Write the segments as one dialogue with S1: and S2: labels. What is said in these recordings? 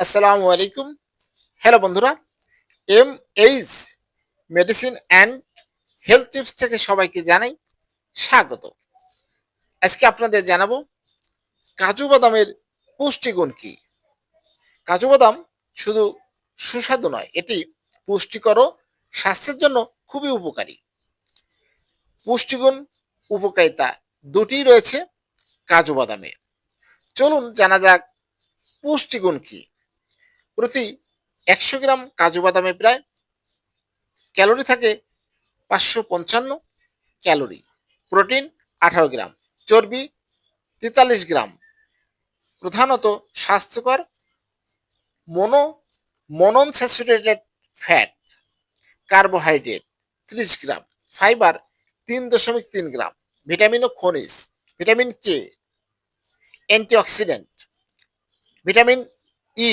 S1: আসসালামু আলাইকুম। হ্যালো বন্ধুরা M H medicine and health tips থেকে সবাইকে জানাই স্বাগত। আজকে আপনাদের জানাব, কাজু বাদামের পুষ্টিগুণ কি? কাজু বাদাম শুধু সুস্বাদু নয়, এটি পুষ্টিকর স্বাস্থ্যের জন্য খুবই উপকারী। পুষ্টিগুণ উপকারিতা দুটিই রয়েছে কাজু বাদামে। চলুন জানা যাক পুষ্টিগুণ কি। প্রতি একশো গ্রাম কাজু বাদামে প্রায় ক্যালোরি থাকে পাঁচশো পঞ্চান্ন ক্যালোরি। প্রোটিন আঠারো গ্রাম। চর্বি তেতাল্লিশ গ্রাম। প্রধানত স্বাস্থ্যকর মনো মনন স্যাচুরেটেড ফ্যাট, কার্বোহাইড্রেট ত্রিশ গ্রাম। ফাইবার তিন দশমিক তিন গ্রাম। ভিটামিন ও খনিজ, vitamin K, antioxidant, vitamin E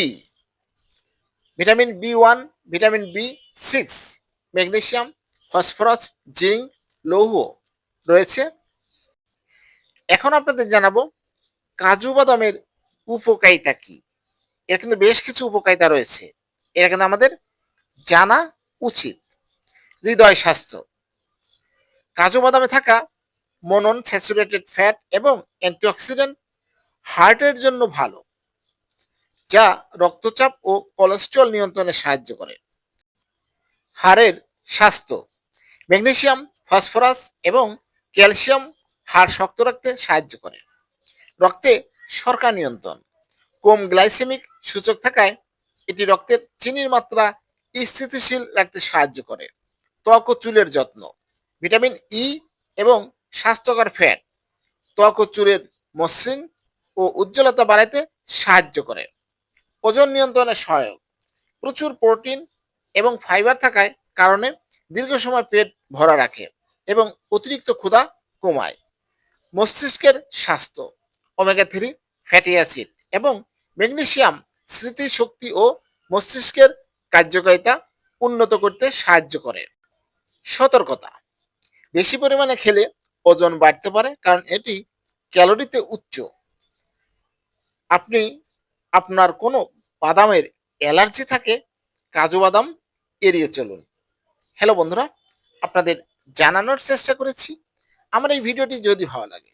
S1: vitamin B one, vitamin B six magnesium phosphorus, zinc, লৌহ রয়েছে। এখন আপনাদের জানাব কাজু বাদামের উপকারিতা কি? এর কিন্তু বেশ কিছু উপকারিতা রয়েছে। এটা কিন্তু আমাদের জানা উচিত। হৃদয় স্বাস্থ্য। কাজু বাদামে থাকা মনন, স্যাচুরেটেড ফ্যাট এবং অ্যান্টিঅক্সিডেন্ট হার্টের জন্য ভালো। যা রক্তচাপ ও কোলেস্ট্রল নিয়ন্ত্রণে সাহায্য করে। হাড়ের স্বাস্থ্য, ম্যাগনেসিয়াম, ফসফরাস এবং ক্যালসিয়াম হাড় শক্ত রাখতে সাহায্য করে। রক্তে শর্করা নিয়ন্ত্রণ, কম গ্লাইসেমিক সূচক থাকায় এটি রক্তের চিনির মাত্রা স্থিতিশীল রাখতে সাহায্য করে। ত্বক ও চুলের যত্ন, ভিটামিন ই এবং স্বাস্থ্যকর ফ্যাট ত্বক ও চুলের মসৃণ ও উজ্জ্বলতা বাড়াইতে সাহায্য করে। ওজন নিয়ন্ত্রণে সহায়ক। প্রচুর প্রোটিন এবং ফাইবার থাকায় কারণে দীর্ঘ সময় পেট ভরা রাখে এবং অতিরিক্ত ক্ষুধা কমায়। মস্তিষ্কের স্বাস্থ্য ওমেগা থ্রি ফ্যাটি অ্যাসিড এবং ম্যাগনেসিয়াম স্মৃতি শক্তি ও মস্তিষ্কের কার্যকারিতা উন্নত করতে সাহায্য করে। সতর্কতা, বেশি পরিমাণে খেলে ওজন বাড়তে পারে কারণ এটি ক্যালোরিতে উচ্চ। আপনি আপনার কোনো বাদামের অ্যালার্জি থাকে, কাজু বাদাম এড়িয়ে চলুন। হ্যালো বন্ধুরা, আপনাদের জানানোর চেষ্টা করেছি। আমার এই ভিডিওটি যদি ভালো লাগে,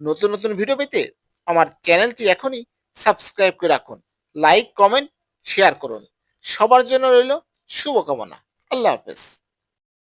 S1: নতুন নতুন ভিডিও পেতে আমার চ্যানেলটি এখনই সাবস্ক্রাইব করে রাখুন। লাইক কমেন্ট শেয়ার করুন। সবার জন্য রইল শুভকামনা। আল্লাহ হাফেজ।